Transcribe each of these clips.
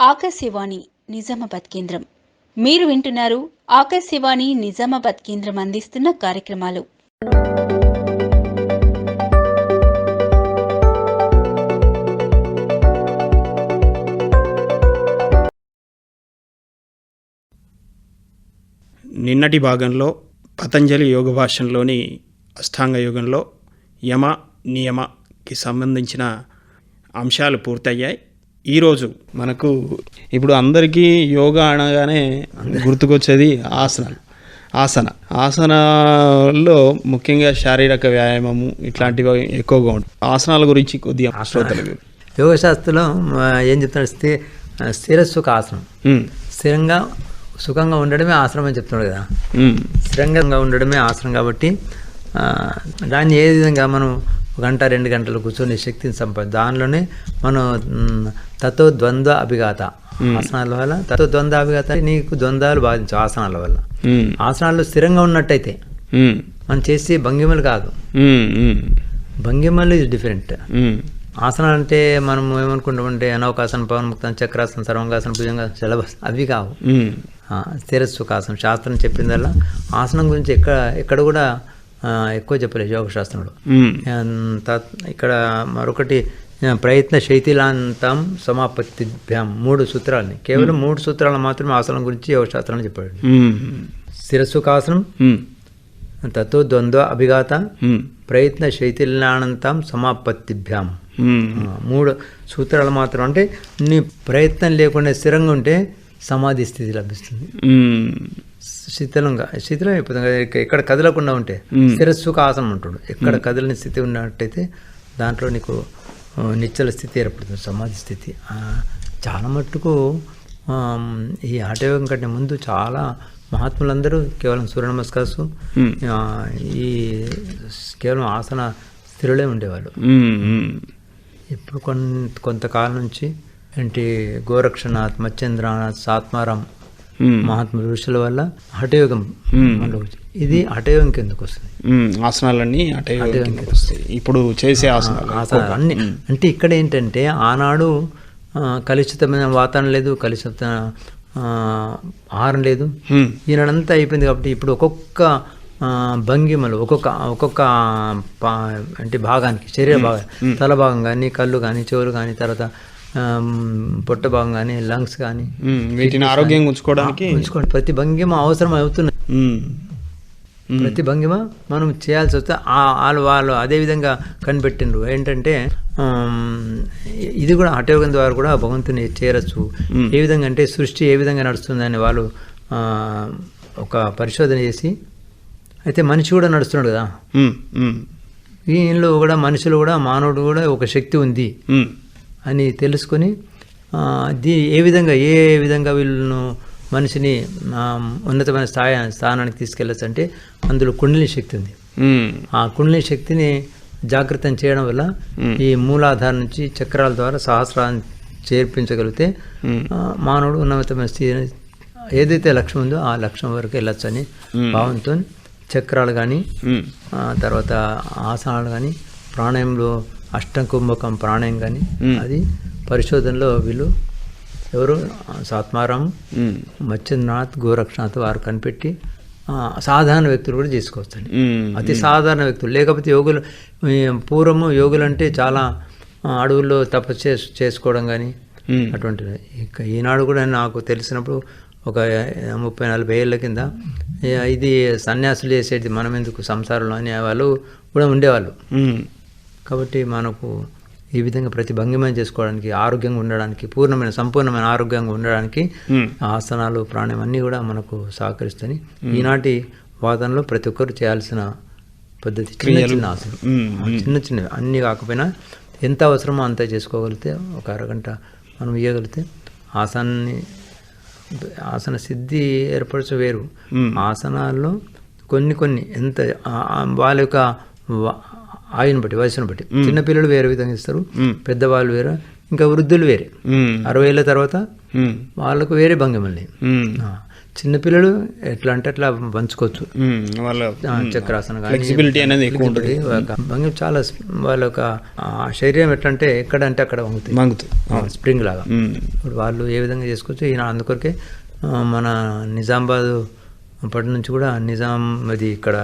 ఆకాశవాణి నిజామాబాద్ కేంద్రం. మీరు వింటున్నారు ఆకాశవాణి నిజామాబాద్ కేంద్రం అందిస్తున్న కార్యక్రమాలు. నిన్నటి భాగంలో పతంజలి యోగ భాషంలోని అష్టాంగ యోగంలో యమ నియమకి సంబంధించిన అంశాలు పూర్తయ్యాయి. ఈరోజు మనకు ఇప్పుడు అందరికీ యోగా అనగానే గుర్తుకొచ్చేది ఆసనాలు ఆసన. ఆసనాల్లో ముఖ్యంగా శారీరక వ్యాయామము ఇట్లాంటివి ఎక్కువగా ఉంటాయి. ఆసనాల గురించి కొద్దిగా శ్రోతలకు యోగశాస్త్రంలో ఏం చెప్తున్నాడు స్థి స్థిర సుఖ ఆసనం. స్థిరంగా సుఖంగా ఉండడమే ఆసనం అని చెప్తున్నాడు కదా. స్థిరంగా ఉండడమే ఆసనం కాబట్టి ఆ, దాన్ని ఏ విధంగా మనం గంట రెండు గంటలు కూర్చొని శక్తిని సంపా దానిలోనే మనం తత్వ ద్వంద్వ అభిఘాత. ఆసనాల వల్ల తత్వ ద్వంద్వ అభిఘాత నీకు ద్వంద్వాలు బాధించవు ఆసనాల వల్ల. ఆసనాల్లో స్థిరంగా ఉన్నట్టయితే మనం చేసే భంగిమలు కాదు. భంగిమలు ఇస్ డిఫరెంట్ ఆసనాలు అంటే మనం ఏమనుకుంటామంటే అనవకాసనం పవన్ముక్తం చక్రాసనం సర్వంగాసనం భుజంగాసనం సిలబస్ అవి కావు. ఉమ్, ఆ, స్థిర సుఖాసనం శాస్త్రం చెప్పిందల్లా ఆసనం గురించి ఎక్కడ ఎక్కడ కూడా ఎక్కువ చెప్పలేదు యోగశాస్త్రంలో ఇక్కడ మరొకటి ప్రయత్న శైథిలాంతం సమాపత్తిభ్యాం మూడు సూత్రాలని. కేవలం మూడు సూత్రాలు మాత్రమే ఆసనం గురించి యోగశాస్త్రంలో చెప్పాడు. ఉమ్, స్థిర సుఖాసనం ఉమ్, తత్వ ద్వంద్వ అభిఘాత ప్రయత్న శైథిలానంతం సమాపత్తిభ్యాం. మూడు సూత్రాలు మాత్రం అంటే నీ ప్రయత్నం లేకుండా స్థిరంగా ఉంటే సమాధి స్థితి లభిస్తుంది. ఉమ్, శీతలంగా శీతలం అయిపోతుంది. ఎక్కడ కదలకుండా ఉంటే. స్థిరసుఖ ఆసనం ఉంటుండు ఎక్కడ కదలని స్థితి ఉన్నట్టయితే దాంట్లో నీకు నిశ్చల స్థితి ఏర్పడుతుంది సమాధి స్థితి. చాలా మట్టుకు ఈ హఠయోగం కంటే ముందు చాలా మహాత్ములందరూ కేవలం సూర్య. ఆ, ఈ కేవలం ఆసన స్థిరులే ఉండేవాళ్ళు. ఇప్పుడు కొంత కొంతకాలం నుంచి ఏంటి గోరక్షనాథ్ మత్స్యేంద్రనాథ్ సాత్మారాం మహాత్మ ఋషుల వల్ల హఠయోగం. ఇది హఠయోగం కిందకు వస్తుంది. ఆసనాలన్నీ కిందకి వస్తాయి. ఇప్పుడు చేసే ఆసనాలు. అన్ని. అంటే ఇక్కడ ఏంటంటే ఆనాడు కలుషితమైన వాతావరణం లేదు కలుషిత ఆహారం లేదు. ఈనాడంతా అయిపోయింది కాబట్టి ఇప్పుడు ఒక్కొక్క భంగిమలు ఒక్కొక్క ఒక్కొక్క అంటే భాగానికి శరీర భాగం తల భాగం కానీ కళ్ళు కానీ చెవులు కానీ తర్వాత పొట్ట భాగం కానీ లంగ్స్ కానీ వీటిని ఆరోగ్యంగా ఉంచుకోవడానికి ఉంచుకోండి. ప్రతి భంగిమ అవసరం అవుతున్నది. ఉమ్, ప్రతి భంగిమ మనం చేయాల్సి వస్తే వాళ్ళు వాళ్ళు అదే విధంగా కనిపెట్టిండ్రు. ఏంటంటే ఇది కూడా హఠయోగం ద్వారా కూడా భగవంతుని చేరచ్చు. ఏ విధంగా అంటే సృష్టి ఏ విధంగా నడుస్తుందని వాళ్ళు ఒక పరిశోధన చేసి అయితే మనిషి కూడా నడుస్తున్నాడు కదా. ఈయనలో కూడా మనుషులు కూడా మానవుడు కూడా ఒక శక్తి ఉంది. అని తెలుసుకొని దీ ఏ విధంగా ఏ విధంగా వీళ్ళను మనిషిని ఉన్నతమైన స్థాయి స్థానానికి తీసుకెళ్ళచ్చు అంటే అందులో కుండలి శక్తి ఉంది. ఆ కుండలి శక్తిని జాగృతం చేయడం వల్ల ఈ మూలాధారం నుంచి చక్రాల ద్వారా సహస్రాన్ని చేర్పించగలిగితే మానవుడు ఉన్నతమైన స్థితి ఏదైతే లక్ష్యం ఉందో ఆ లక్ష్యం వరకు వెళ్ళొచ్చు అని భావంతో చక్రాలు కానీ తర్వాత ఆసనాలు కానీ ప్రాణాయంలో అష్టకుంభకం ప్రాణాయం కానీ అది పరిశోధనలో వీళ్ళు ఎవరు? సాత్మారాం మత్స్యనాథ్ గోరక్షనాథ్ వారు కనిపెట్టి సాధారణ వ్యక్తులు కూడా చేసుకోవచ్చండి అతి సాధారణ వ్యక్తులు. లేకపోతే యోగులు పూర్వము యోగులు అంటే చాలా అడవుల్లో తపస్సు చేసు చేసుకోవడం కానీ ఉమ్, అటువంటిది ఇక ఈనాడు కూడా నాకు తెలిసినప్పుడు ఒక ముప్పై నలభై ఏళ్ళ కింద ఇది సన్యాసులు చేసేది మనం ఎందుకు సంసారంలో అనే వాళ్ళు కూడా ఉండేవాళ్ళు. కాబట్టి మనకు ఈ విధంగా ప్రతి భంగిమం చేసుకోవడానికి ఆరోగ్యంగా ఉండడానికి పూర్ణమైన సంపూర్ణమైన ఆరోగ్యంగా ఉండడానికి ఆసనాలు ప్రాణాయం అన్నీ కూడా మనకు సహకరిస్తాయి. ఈనాటి వాదనలో ప్రతి ఒక్కరు చేయాల్సిన పద్ధతి చిన్న చిన్న ఆసనం చిన్న చిన్నవి. అన్నీ కాకపోయినా ఎంత అవసరమో అంత చేసుకోగలిగితే ఒక అరగంట మనం ఇవ్వగలిగితే ఆసనాన్ని ఆసన సిద్ధి ఏర్పరచ వేరు. ఆసనాల్లో కొన్ని కొన్ని ఎంత వాళ్ళ యొక్క ఆయుని బట్టి వయసును బట్టి. చిన్నపిల్లలు వేరే విధంగా ఇస్తారు. పెద్దవాళ్ళు వేరే ఇంకా వృద్ధులు వేరే. అరవై ఏళ్ళ తర్వాత వాళ్ళకు వేరే భంగిమల్ని చిన్నపిల్లలు ఎట్లా అంటే అట్లా పంచుకోవచ్చు. వాళ్ళ చక్రాసనం కానీ ఫ్లెక్సిబిలిటీ అనేది ఎక్కువ ఉంటుంది. భంగి చాలా వాళ్ళ యొక్క శరీరం ఎట్లా అంటే ఎక్కడ అంటే అక్కడ వంగుతుంది మంగుతుంది స్ప్రింగ్ లాగా. ఇప్పుడు వాళ్ళు ఏ విధంగా చేసుకోవచ్చు ఈయన అందుకొరకే మన నిజామాబాద్ అప్పటి నుంచి కూడా నిజాం అది ఇక్కడ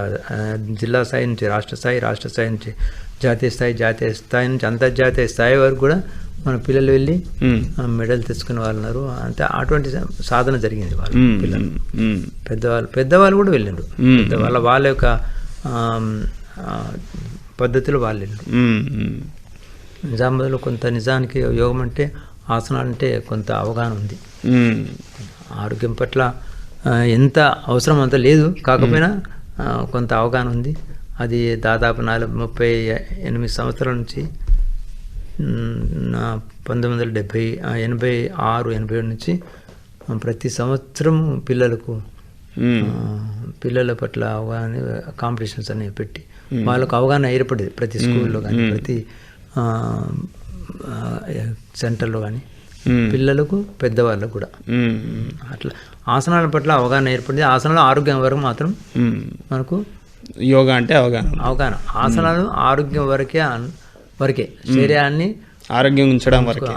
జిల్లా స్థాయి నుంచి రాష్ట్ర స్థాయి రాష్ట్ర స్థాయి నుంచి జాతీయ స్థాయి జాతీయ స్థాయి నుంచి అంతర్జాతీయ స్థాయి వరకు కూడా మన పిల్లలు వెళ్ళి మెడల్ తెచ్చుకునే వాళ్ళు ఉన్నారు. అంతే అటువంటి సాధన జరిగింది వాళ్ళు పిల్లలు పెద్దవాళ్ళు పెద్దవాళ్ళు కూడా వెళ్ళిండ్రు. పెద్దవాళ్ళ వాళ్ళ యొక్క పద్ధతిలో వాళ్ళు ఉమ్, నిజామాబాద్లో కొంత నిజానికి యోగం అంటే ఆసనాలు అంటే కొంత అవగాహన ఉంది. ఆరోగ్యం పట్ల ఎంత అవసరం అంత లేదు. కాకపోయినా కొంత అవగాహన ఉంది. అది దాదాపు నాలుగు ముప్పై ఎనిమిది సంవత్సరాల నుంచి పంతొమ్మిది వందల డెబ్భై ఎనభై ఆరు ఎనభై ఏడు నుంచి ప్రతి సంవత్సరం పిల్లలకు పిల్లల పట్ల అవగాహన కాంపిటీషన్స్ అనేవి పెట్టి వాళ్ళకు అవగాహన ఏర్పడేది. ప్రతి స్కూల్లో కానీ ప్రతి సెంటర్లో కానీ పిల్లలకు పెద్దవాళ్ళకు కూడా. అట్లా ఆసనాల పట్ల అవగాహన ఏర్పడింది. ఆసనాలు ఆరోగ్యం వరకు మాత్రం. మనకు యోగా అంటే అవగాహన. అవగాహన. ఆసనాలు ఆరోగ్యం వరకే వరకే. శరీరాన్ని ఆరోగ్యం ఉంచడం వరకే.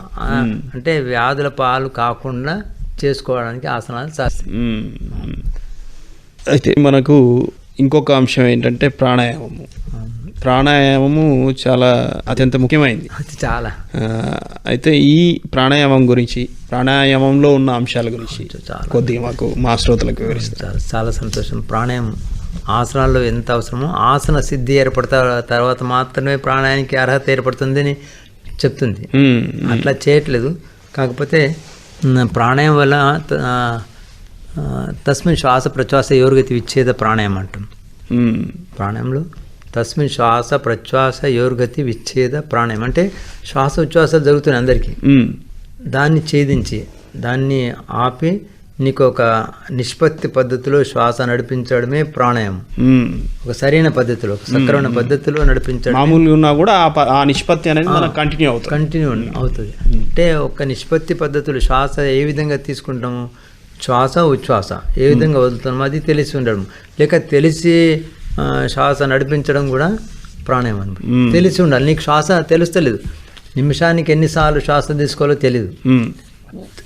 అంటే వ్యాధుల పాలు కాకుండా చేసుకోవడానికి ఆసనాలు శాస్త్రం ఉమ్. అయితే మనకు ఇంకొక అంశం ఏంటంటే ప్రాణాయామము. ప్రాణాయామము చాలా అత్యంత ముఖ్యమైనది అది చాలా. అయితే ఈ ప్రాణాయామం గురించి ప్రాణాయామంలో ఉన్న అంశాల గురించి చాలా. కొద్దిగా మాకు మా శ్రోతలకు వివరిస్తారు చాలా సంతోషం. ప్రాణాయామం ఆసనాల్లో ఎంత అవసరమో ఆసన సిద్ధి ఏర్పడతా తర్వాత మాత్రమే ప్రాణాయానికి అర్హత ఏర్పడుతుందని చెప్తుంది. అట్లా చేయట్లేదు. కాకపోతే ప్రాణాయామం వల్ల తస్మిన్ శ్వాస ప్రశ్వాస యోర్గతి విచ్ఛేద ప్రాణాయామం అంటాం. ప్రాణాయంలో తస్మిన్ శ్వాస ప్రశ్వాస యోర్గతి విచ్ఛేద ప్రాణాయామం అంటే శ్వాస ఉచ్ఛ్వాసాలు జరుగుతున్నాయి అందరికీ. దాన్ని ఛేదించి దాన్ని ఆపి నీకు ఒక నిష్పత్తి పద్ధతిలో శ్వాస నడిపించడమే ప్రాణాయామం. ఒక సరైన పద్ధతిలో సక్రమైన పద్ధతిలో నడిపించడం మామూలుగా ఉన్నా కూడా ఆ నిష్పత్తి అనేది మనకు కంటిన్యూ అవుతుంది. కంటిన్యూ అవుతుంది. అంటే ఒక నిష్పత్తి పద్ధతులు శ్వాస ఏ విధంగా తీసుకుంటాము? శ్వాస ఉచ్ఛ్వాస ఏ విధంగా వదులుతాము అది తెలిసి ఉండడం. లేక తెలిసి శ్వాస నడిపించడం కూడా ప్రాణాయామం అనమాట. తెలిసి ఉండాలి. నీకు శ్వాస తెలుస్తలేదు. నిమిషానికి ఎన్నిసార్లు శ్వాస తీసుకోవాలో తెలియదు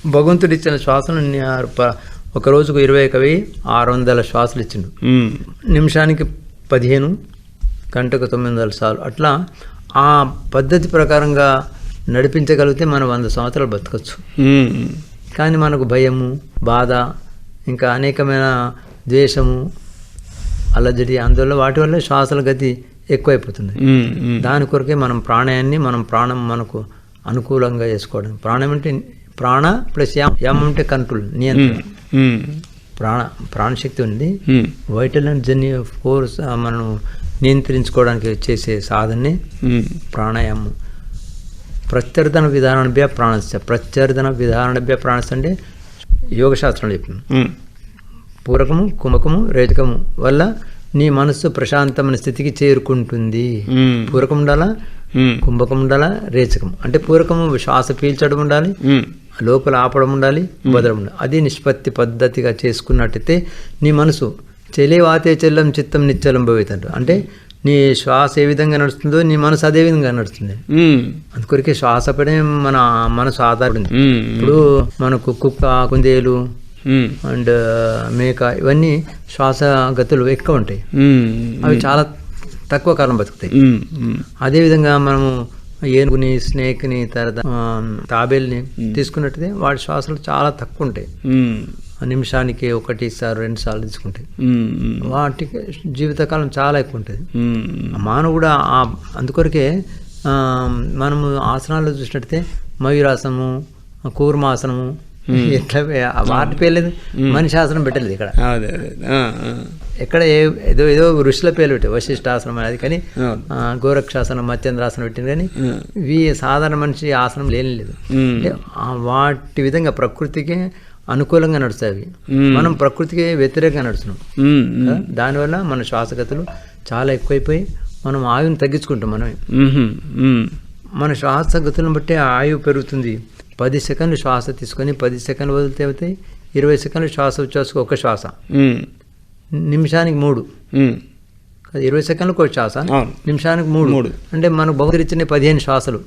భగవంతుడు ఇచ్చిన శ్వాసను ఒక రోజుకు ఇరవై కవి ఆరు వందల శ్వాసలు ఇచ్చిండు. నిమిషానికి పదిహేను గంటకు తొమ్మిది వందల సార్లు. అట్లా ఆ పద్ధతి ప్రకారంగా నడిపించగలిగితే మనం వంద సంవత్సరాలు బతకచ్చు. కానీ మనకు భయము బాధ ఇంకా అనేకమైన ద్వేషము అలజడి అందువల్ల వాటి వల్ల శ్వాసల గతి ఎక్కువైపోతుంది. దాని కొరకే మనం ప్రాణాయాన్ని మనం ప్రాణం మనకు అనుకూలంగా చేసుకోవడం. ప్రాణం అంటే ప్రాణ ప్లస్ యామ్. యామ్ అంటే కంట్రోల్ నియంత్రణ. ప్రాణ ప్రాణశక్తి ఉంది. Vital and journey of course మనం నియంత్రించుకోవడానికి చేసే సాధనే ఉమ్, ప్రాణాయామం. ప్రత్యర్థన విధానాభ్య ప్రాణస్య ప్రత్యర్థన విధానాభ్య ప్రాణస్ అంటే యోగశాస్త్రంలో చెప్పింది ఉమ్, పూరకము కుంభకము రేచకము వల్ల నీ మనస్సు ప్రశాంతమైన స్థితికి చేరుకుంటుంది. పూరకం ఉండాలా? కుంభకం ఉండాలా? రేచకం అంటే పూరకము శ్వాస పీల్చడం ఉండాలి లోపల ఆపడం ఉండాలి వదలడం ఉండాలి. అది నిష్పత్తి పద్ధతిగా చేసుకున్నట్టయితే నీ మనసు చెలివాతే చెల్లం చిత్తం నిశ్చలం భవితంట అంటే నీ శ్వాస ఏ విధంగా నడుస్తుందో నీ మనసు అదే విధంగా నడుస్తుంది. అందుకొరకే శ్వాస పడే మన మనసు ఆధారపడింది. ఇప్పుడు మనకు కుక్క కుందేలు అండ్ మేక ఇవన్నీ శ్వాస గతులు ఎక్కువ ఉంటాయి. ఉమ్, అవి చాలా తక్కువ కాలం బతుకుతాయి. అదేవిధంగా మనము ఏనుగుని స్నేక్ని తర్వాత తాబేల్ని తీసుకున్నట్టయితే వాడి శ్వాసలు చాలా తక్కువ ఉంటాయి. నిమిషానికి ఒకటి సార్ రెండు సార్లు తీసుకుంటాయి. వాటికి జీవితకాలం చాలా ఎక్కువ ఉంటుంది. ఉమ్, మానవు కూడా ఆ అందుకొరకే మనము ఆసనాల్లో చూసినట్టయితే మయూరాసనము కూర్మాసనము ఎట్లా ఆ వాటి పేర్లేదు. మనిషి ఆసనం పెట్టలేదు ఇక్కడ. ఏ ఏదో ఏదో ఋషుల పేర్లు పెట్టాయి వశిష్ఠాసనం అనేది కానీ గోరక్షాసనం మత్స్యంద్రాసనం పెట్టింది కానీ ఇవి సాధారణ మనిషి ఆసనం లేని లేదు. వాటి విధంగా ప్రకృతికి అనుకూలంగా నడుస్తాయి. మనం ప్రకృతికి వ్యతిరేకంగా నడుస్తున్నాం? దానివల్ల మన శ్వాసగతులు చాలా ఎక్కువైపోయి మనం ఆయువుని తగ్గించుకుంటాం మనమే. మన శ్వాసగతులను బట్టి ఆయువు పెరుగుతుంది. పది సెకండ్లు శ్వాస తీసుకొని పది సెకండ్లు వదిలితే అవుతాయి ఇరవై సెకండ్లు శ్వాస ఉచ్ఛ్వాసకు ఒక శ్వాస. నిమిషానికి మూడు. ఇరవై సెకండ్లకు ఒక శ్వాస. నిమిషానికి మూడు. మూడు. అంటే మనకు ఇచ్చిన పదిహేను శ్వాసలు.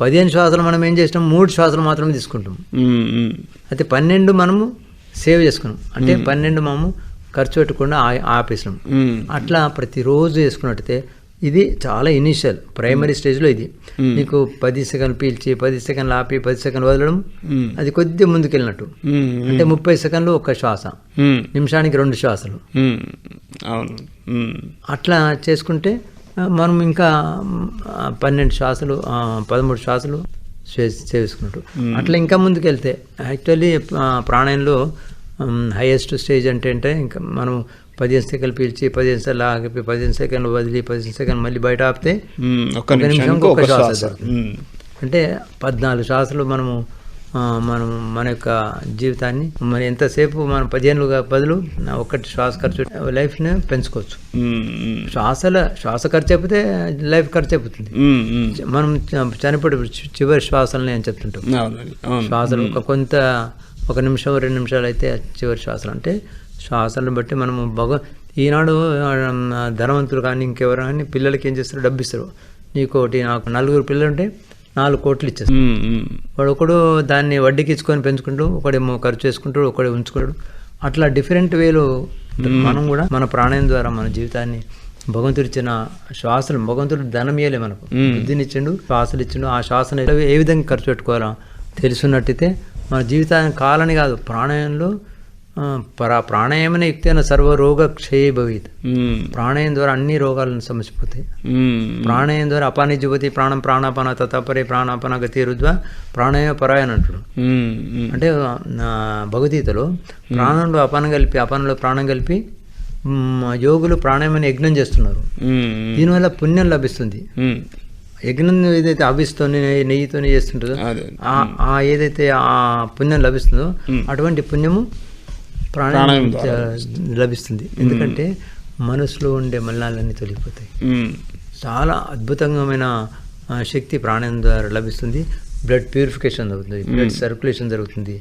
పదిహేను శ్వాసలు మనం ఏం చేసినాం? మూడు శ్వాసలు మాత్రమే తీసుకుంటాం. అయితే పన్నెండు మనము సేవ్ చేసుకున్నాం. అంటే పన్నెండు మనము ఖర్చు పెట్టకుండా ఆ- ఆపేసినాం. అట్లా ప్రతిరోజు చేసుకున్నట్టయితే ఇది చాలా ఇనిషియల్ ప్రైమరీ స్టేజ్లో ఇది. నీకు పది సెకండ్లు పీల్చి పది సెకండ్లు ఆపి పది సెకండ్లు వదలడం ఉమ్, అది కొద్దిగా ముందుకెళ్ళినట్టు. ఉమ్, అంటే ముప్పై సెకండ్లు ఒక శ్వాస. నిమిషానికి రెండు శ్వాసలు. అవును. అట్లా చేసుకుంటే మనం ఇంకా పన్నెండు శ్వాసలు పదమూడు శ్వాసలు చేసుకున్నట్టు అట్లా ఇంకా ముందుకెళ్తే యాక్చువల్లీ ప్రాణాయంలో హైయెస్ట్ స్టేజ్ అంటే అంటే ఇంకా మనం పదిహేను సెకండ్లు పీల్చి పదిహేను సార్లు ఆగిపి పదిహేను సెకండ్లు వదిలి పదిహేను సెకండ్లు మళ్ళీ బయట ఆపితే ఒక నిమిషంకి ఒక శ్వాస అంటే పద్నాలుగు శ్వాసలు మనము మనం మన యొక్క జీవితాన్ని మరి ఎంతసేపు మనం పదిహేను బదులు ఒకటి శ్వాస ఖర్చు లైఫ్ని పెంచుకోవచ్చు. శ్వాసల శ్వాస ఖర్చు అయిపోతే లైఫ్ ఖర్చు అయిపోతుంది. మనం చనిపోయే చివరి శ్వాసలని అని చెప్తుంటాం. శ్వాసలు ఒక కొంత ఒక నిమిషం రెండు నిమిషాలు అయితే చివరి శ్వాసలు. అంటే శ్వాసలను బట్టి మనము భగ ఈనాడు ధనవంతులు కానీ ఇంకెవరు కానీ పిల్లలకి ఏం చేస్తారు? డబ్బు ఇస్తారు నీకు ఒకటి నాకు నలుగురు పిల్లలు ఉంటే నాలుగు కోట్లు ఇచ్చేస్తారు. వాడు ఒకడు దాన్ని వడ్డీకి ఇచ్చుకొని పెంచుకుంటూ ఒకడేమో ఖర్చు చేసుకుంటాడు ఒకడే ఉంచుకోడు. అట్లా డిఫరెంట్ వేలో మనం కూడా మన ప్రాణాయం ద్వారా మన జీవితాన్ని భగవంతుడు ఇచ్చిన శ్వాసలు భగవంతుడు ధనం ఇయ్యలే మనకు. బుద్ధిని ఇచ్చిండు శ్వాసలు ఇచ్చిండు ఆ శ్వాసను ఏ విధంగా ఖర్చు పెట్టుకోవాలో? తెలుసున్నట్టయితే మన జీవితాన్ని కాలని కాదు. ప్రాణాయంలో ప్రా ప్రాణాయామన యుక్తైన సర్వరోగ క్షయ భవిత్. ఉమ్, ప్రాణాయం ద్వారా అన్ని రోగాలను సమసిపోతాయి. ప్రాణాయం ద్వారా అపాని జువతి ప్రాణం ప్రాణాపన తతపరే ప్రాణాపన గతి రుద్వ ప్రాణాయ పరాయణ అంటాడు అంటే భగవద్గీతలో ప్రాణంలో అపానం కలిపి అపానంలో ప్రాణం కలిపి యోగులు ప్రాణాయామని యజ్ఞం చేస్తున్నారు. దీనివల్ల పుణ్యం లభిస్తుంది. యజ్ఞం ఏదైతే అభిస్తోని నెయ్యితోని చేస్తుంటుందో ఆ- ఏదైతే ఆ పుణ్యం లభిస్తుందో అటువంటి పుణ్యము ప్రాణాయామం లభిస్తుంది. ఎందుకంటే మనసులో ఉండే మలినాలన్నీ తొలగిపోతాయి. చాలా అద్భుతమైన శక్తి ప్రాణాయం ద్వారా లభిస్తుంది. బ్లడ్ ప్యూరిఫికేషన్ అవుతుంది బ్లడ్ సర్క్యులేషన్ జరుగుతుంది.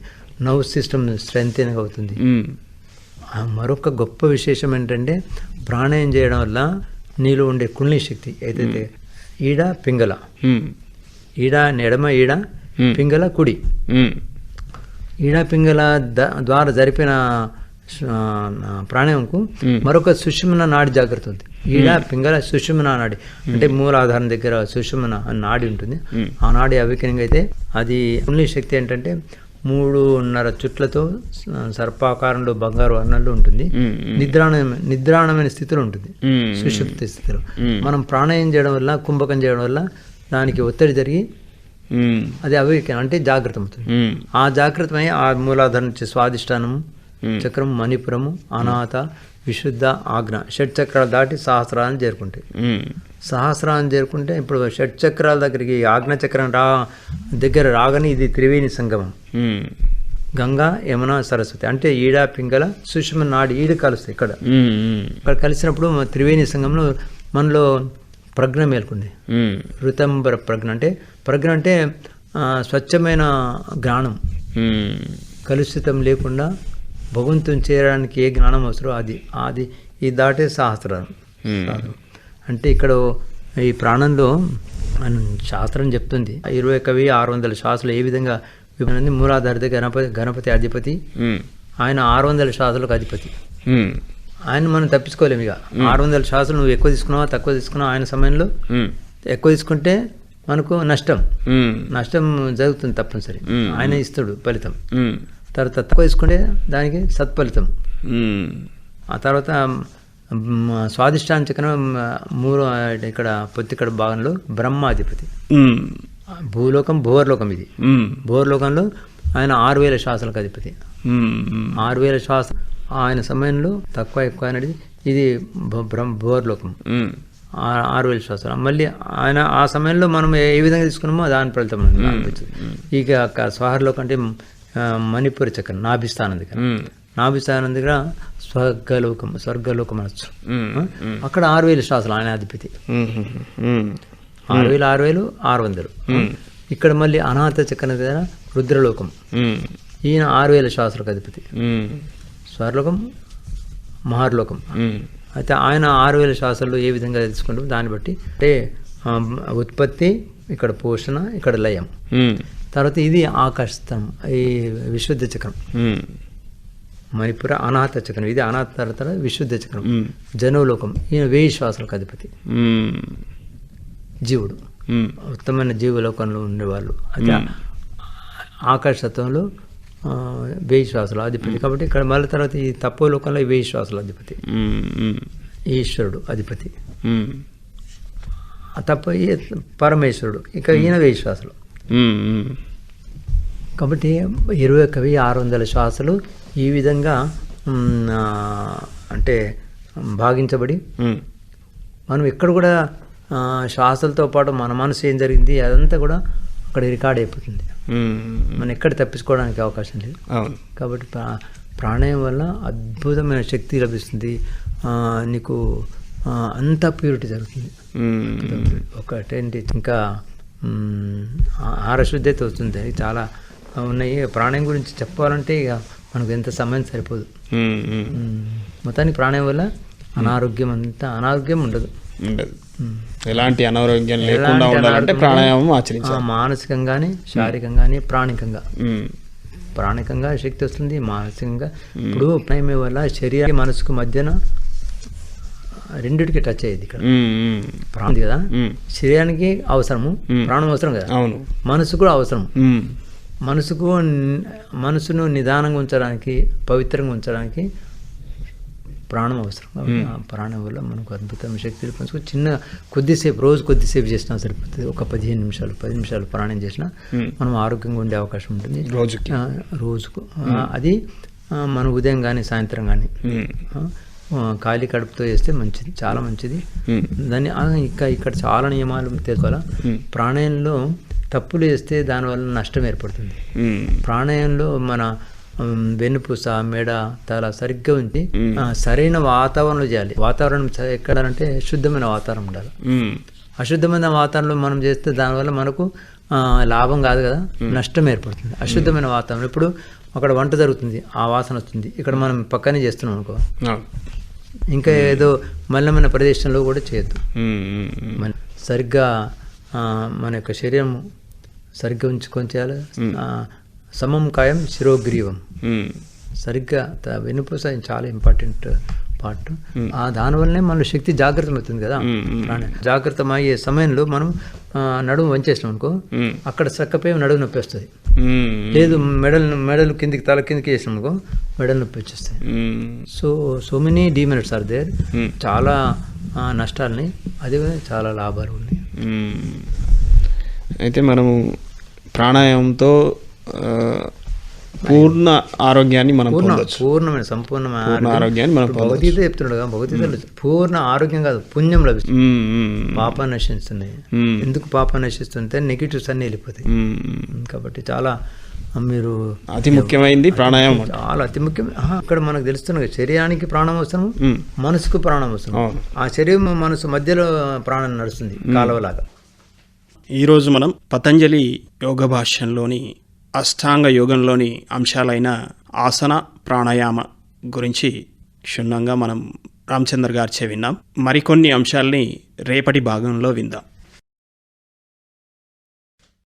నర్వ్ సిస్టమ్ స్ట్రెంగ్ అవుతుంది. మరొక గొప్ప విశేషం ఏంటంటే ప్రాణాయం చేయడం వల్ల నీలో ఉండే కుండ్లి శక్తి ఏదైతే ఈడ పింగళ. ఈడ ఎడమ ఈడ. పింగళ కుడి. ఉమ్, ఈడ పింగళ ద- ద్వారా జరిపిన ప్రాణాయంకు. మరొక సుషుమ్న నాడి జాగ్రత్త ఉంది ఈడ పింగళ సుషుమ్న నాడి. అంటే మూలాధారం దగ్గర సుషుమ్న అనే నాడి ఉంటుంది. ఆ నాడి అవికరింగ్ అయితే అది ఓన్లీ శక్తి ఏంటంటే మూడున్నర చుట్లతో సర్పాకారంలో బంగారు వర్ణంలో ఉంటుంది. ఉమ్, ఉమ్, నిద్రాణం నిద్రాణమైన స్థితిలో ఉంటుంది. సుషుప్తి స్థితిలో. మనం ప్రాణాయం చేయడం వల్ల కుంభకం చేయడం వల్ల దానికి ఒత్తిడి జరిగి అది అవిక అంటే జాగ్రత్త అవుతుంది. ఉమ్, ఆ జాగ్రత్తమై ఆ మూలాధారం నుంచి స్వాదిష్టానము ఉమ్, చక్రం మణిపురము అనాథ విశుద్ధ ఆజ్ఞ షట్ చక్రాలు దాటి సహస్రాలను చేరుకుంటాయి. సహస్రాలను చేరుకుంటే ఇప్పుడు షట్ చక్రాల దగ్గరికి ఆజ్ఞ చక్రం రా దగ్గర రాగానే ఇది త్రివేణి సంగమం. గంగా యమున సరస్వతి. అంటే ఈడ పింగళ సుష్మ నాడి ఈడు కలుస్తాయి ఇక్కడ. ఇక్కడ కలిసినప్పుడు త్రివేణి సంగంలో మనలో ప్రజ్ఞ మేల్కొంది. ఋతంబర ప్రజ్ఞ అంటే ప్రజ్ఞ అంటే స్వచ్ఛమైన జ్ఞానం. కలుషితం లేకుండా భగవంతుని చేరడానికి ఏ జ్ఞానం అవసరమో అది అది ఈ దాటే ఉమ్, అంటే ఇక్కడ ఈ ప్రాణంలో శాస్త్రం చెప్తుంది ఇరవై కవి ఆరు వందల శ్వాసలు ఏ విధంగా విభజన మూలాధారిత గణపతి గణపతి అధిపతి. ఆయన ఆరు వందల శ్వాసలకు అధిపతి. ఆయన మనం తప్పించుకోలేము ఇక. ఆరు వందల శ్వాసలు నువ్వు ఎక్కువ తీసుకున్నావా తక్కువ తీసుకున్నావా ఆయన సమయంలో? ఎక్కువ తీసుకుంటే మనకు నష్టం. నష్టం జరుగుతుంది తప్పనిసరి. ఆయన ఇస్తాడు ఫలితం. తర్వాత తక్కువ తీసుకుంటే దానికి సత్ఫలితం. ఆ తర్వాత మ్, మూడు ఇక్కడ పొత్తికడ భాగంలో బ్రహ్మాధిపతి. భూలోకం భూవర్లోకం ఇది. భూవర్లోకంలో ఆయన ఆరు వేల శ్వాసలకు అధిపతి. ఆరు వేల శ్వాస ఆయన సమయంలో తక్కువ ఎక్కువ అనేది ఇది బ్రహ్మ భూవర్లోకం. ఆరు వేల శ్వాసలు మళ్ళీ ఆయన ఆ సమయంలో మనం ఏ విధంగా తీసుకున్నామో దాని ఫలితం అనిపించింది ఇక స్వాహర్లోకం అంటే ఆ, మణిపూర్ చక్రం నాభిస్థానం దగ్గర నాభిస్థానం దగ్గర స్వర్గలోకం స్వర్గలోకం అనొచ్చు. అక్కడ ఆరు వేల శ్వాసలు ఆయన అధిపతి. ఆరు వేలు ఆరు వేలు ఆరు వందలు ఇక్కడ మళ్ళీ అనాథ చక్రం దగ్గర రుద్రలోకం. ఈయన ఆరు వేల శ్వాసలకు అధిపతి. స్వర్లోకం మహర్లోకం. అయితే ఆయన ఆరు వేల శ్వాసలు ఏ విధంగా తెలుసుకుంటాం దాన్ని బట్టి అంటే ఉత్పత్తి ఇక్కడ పోషణ ఇక్కడ లయం. తర్వాత ఇది ఆకాశస్థం ఈ విశుద్ధ చక్రం. మణిపుర అనాథ చక్రం ఇది అనాథ తర్వాత విశుద్ధ చక్రం. జనవలోకం ఈయన వేయి శ్వాసలకు అధిపతి. జీవుడు. ఉత్తమైన జీవలోకంలో ఉండేవాళ్ళు అయితే ఆకాశత్వంలో వేయి శ్వాసలు అధిపతి. కాబట్టి ఇక్కడ మళ్ళీ తర్వాత ఈ తక్కువ లోకంలో ఈ వేయి శ్వాసలు అధిపతి. ఈశ్వరుడు అధిపతి. తప్ప పరమేశ్వరుడు. ఇక ఈయన వేయి శ్వాసలు. కాబట్టి ఇరవై ఒక వెయ్యి ఆరు వందల శ్వాసలు ఈ విధంగా అంటే భాగించబడి. మనం ఎక్కడ కూడా శ్వాసలతో పాటు మన మనసు ఏం జరిగింది అదంతా కూడా అక్కడ రికార్డ్ అయిపోతుంది. మనం ఎక్కడ తప్పించుకోవడానికి అవకాశం లేదు. కాబట్టి ప్రా ప్రాణాయం వల్ల అద్భుతమైన శక్తి లభిస్తుంది. నీకు అంతా ప్యూరిటీ జరుగుతుంది. ఒకటేంటి ఇంకా మ్, ఆ- ఆహారశుద్ధి అయితే వస్తుంది. చాలా ఉన్నాయి. ప్రాణాయం గురించి చెప్పాలంటే ఇక మనకు ఎంత సమయం సరిపోదు. మొత్తానికి ప్రాణాయం వల్ల అనారోగ్యం అంతా అనారోగ్యం ఉండదు. ఉండదు. ఎలాంటి అనారోగ్యం లేకుండా ఉండాలంటే ప్రాణాయామం ఆచరించాలి. మానసికంగానే శారీరకంగానే ప్రాణికంగా. ప్రాణికంగా శక్తి వస్తుంది మానసికంగా. ఇప్పుడు ప్రాణాయామం వల్ల శరీరానికి మనసుకు మధ్యన రెండిటికి టచ్ అయ్యేది ఇక్కడ. ప్రాణం కదా. శరీరానికి అవసరము. ప్రాణం అవసరం కదా? అవును. మనసు కూడా అవసరం. మనసుకు మనసును నిదానంగా ఉంచడానికి పవిత్రంగా ఉంచడానికి ప్రాణం అవసరం. కాబట్టి ఆ ప్రాణం వల్ల మనకు అద్భుతమైన శక్తి చిన్న కొద్దిసేపు రోజు కొద్దిసేపు చేసినా సరిపోతుంది. ఒక పదిహేను నిమిషాలు పది నిమిషాలు ప్రాణం చేసినా. మనం ఆరోగ్యంగా ఉండే అవకాశం ఉంటుంది. రోజుకి. రోజుకు. అది మన ఉదయం కానీ సాయంత్రం కానీ. ఖాళీ కడుపుతో చేస్తే మంచిది చాలా మంచిది. దాన్ని ఇంకా ఇక్కడ చాలా నియమాలు తెలుసుకోవాలా. ప్రాణాయంలో తప్పులు చేస్తే దానివల్ల నష్టం ఏర్పడుతుంది. ప్రాణాయంలో మన వెన్నుపూస మెడ తల సరిగ్గా ఉంచి సరైన వాతావరణంలో చేయాలి. వాతావరణం ఎక్కడంటే శుద్ధమైన వాతావరణం ఉండాలి. అశుద్ధమైన వాతావరణంలో మనం చేస్తే దానివల్ల మనకు లాభం కాదు కదా? నష్టం ఏర్పడుతుంది. అశుద్ధమైన వాతావరణం. ఇప్పుడు అక్కడ వంట జరుగుతుంది ఆ వాసన వస్తుంది. ఇక్కడ మనం పక్కనే చేస్తున్నాం అనుకో. ఇంకా ఏదో మల్లమైన ప్రదేశంలో కూడా చేయొద్దు. మన సరిగ్గా మన యొక్క శరీరం సరిగ్గా ఉంచుకొని చేయాలి. సమం కాయం శిరోగ్రీవం. సరిగ్గా వెన్నుపూస చాలా ఇంపార్టెంట్ పార్ట్ ఆ దానివల్లనే మన శక్తి జాగ్రత్తమవుతుంది కదా మ్మ్. మ్మ్. ప్రాణ- జాగ్రత్తమయ్యే సమయంలో మనం నడుము వంచేసినాం అనుకో. అక్కడ చక్కపోయి నడుము నొప్పి వస్తుంది. లేదు మెడలు మెడలు కిందికి తల కిందికి వేసినాం అనుకో మెడలు నొప్పి వచ్చేస్తాయి. So so many demerits are there. చాలా నష్టాలని అదే చాలా లాభాలు ఉన్నాయి. అయితే మనము ప్రాణాయామంతో పూర్ణ ఆరోగ్యాన్ని మనం పూర్ణ పొందొచ్చు పూర్ణమైన సంపూర్ణమైన పూర్ణ ఆరోగ్యాన్ని మనం భగవద్గీత చెప్తున్నాడు కదా భగవద్గీతలో పూర్ణ ఆరోగ్యం కాదు పుణ్యం లభిస్తుంది. పాప నశిస్తున్నాయి. ఎందుకు పాప నశిస్తుంటే నెగిటివ్స్ అన్నీ వెళ్ళిపోతాయి. కాబట్టి చాలా మీరు అతి ముఖ్యమైనది ప్రాణాయామం. చాలా అతి ముఖ్యం ఆహా, ఇక్కడ మనకు తెలుస్తుంది కదా, శరీరానికి ప్రాణం అవసరం. మనసుకు ప్రాణం అవసరం. ఆ శరీరం మనసు మధ్యలో ప్రాణం నడుస్తుంది కాలువలాగా ఈరోజు మనం పతంజలి యోగ భాష్యంలోని అష్టాంగ యోగంలోని అంశాలైన ఆసన ప్రాణాయామ గురించి క్షుణ్ణంగా మనం రామచంద్ర గారిచే విన్నాం. మరికొన్ని అంశాల్ని రేపటి భాగంలో విందాం.